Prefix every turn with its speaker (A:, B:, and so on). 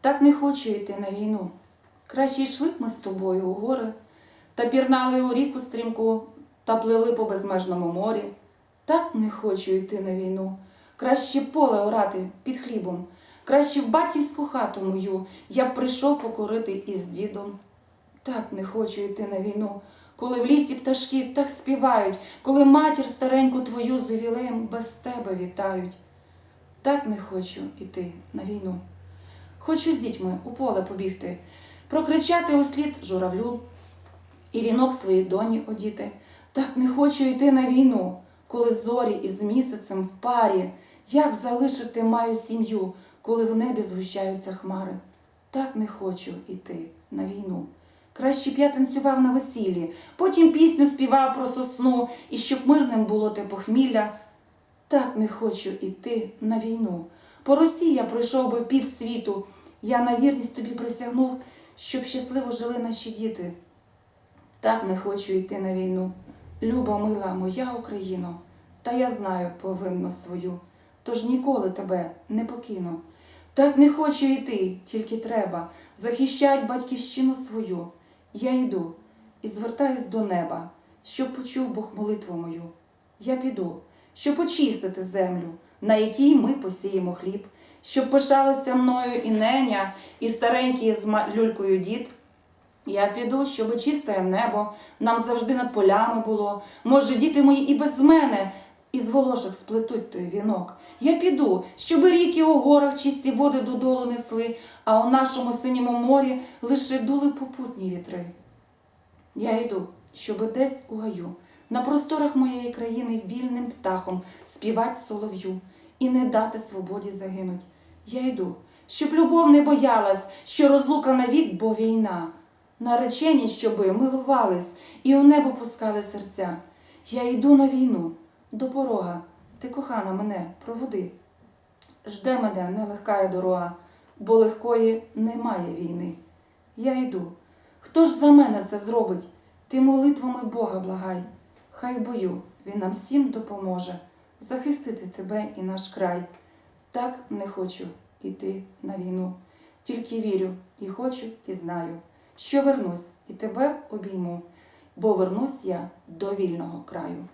A: Так не хочу йти на війну. Краще йшли б ми з тобою у гори, та пірнали у ріку стрімку, та плили по безмежному морі. Так не хочу йти на війну. Краще поле орати під хлібом, краще в батьківську хату мою я б прийшов покорити із дідом. Так не хочу йти на війну, коли в лісі пташки так співають, коли матір стареньку твою з ювілеєм без тебе вітають. Так не хочу йти на війну. Хочу з дітьми у поле побігти, прокричати услід журавлю і вінок своїй доні одіти. Так не хочу йти на війну, коли зорі із місяцем в парі, як залишити маю сім'ю, коли в небі згущаються хмари. Так не хочу йти на війну. Краще б я танцював на весіллі, потім пісню співав про сосну, і щоб мирним було те похмілля. Так не хочу йти на війну. По Росії я пройшов би півсвіту. Я на вірність тобі присягнув, щоб щасливо жили наші діти. Так не хочу йти на війну. Люба мила моя Україно, та я знаю повинну свою, тож ніколи тебе не покину. Так не хочу йти, тільки треба захищать батьківщину свою. Я йду і звертаюсь до неба, щоб почув Бог молитву мою. Я піду, щоб очистити землю, на якій ми посіємо хліб, щоб пишалися мною і неня, і старенький з люлькою дід. Я піду, щоб чисте небо нам завжди над полями було. Може, діти мої і без мене із волошок сплетуть той вінок. Я піду, щоб ріки у горах чисті води додолу несли, а у нашому синьому морі лише дули попутні вітри. Я йду, щоб десь у гаю, на просторах моєї країни вільним птахом співать солов'ю і не дати свободі загинуть. Я йду, щоб любов не боялась, що розлука навік, бо війна. Наречені, щоби милувались і у небо пускали серця. Я йду на війну до порога, ти кохана мене, проводи. Жде мене нелегка дорога, бо легкої немає війни. Я йду. Хто ж за мене це зробить? Ти молитвами Бога благай. Хай в бою він нам всім допоможе захистити тебе і наш край. Так не хочу іти на війну, тільки вірю і хочу, і знаю, що вернусь і тебе обійму, бо вернусь я до вільного краю.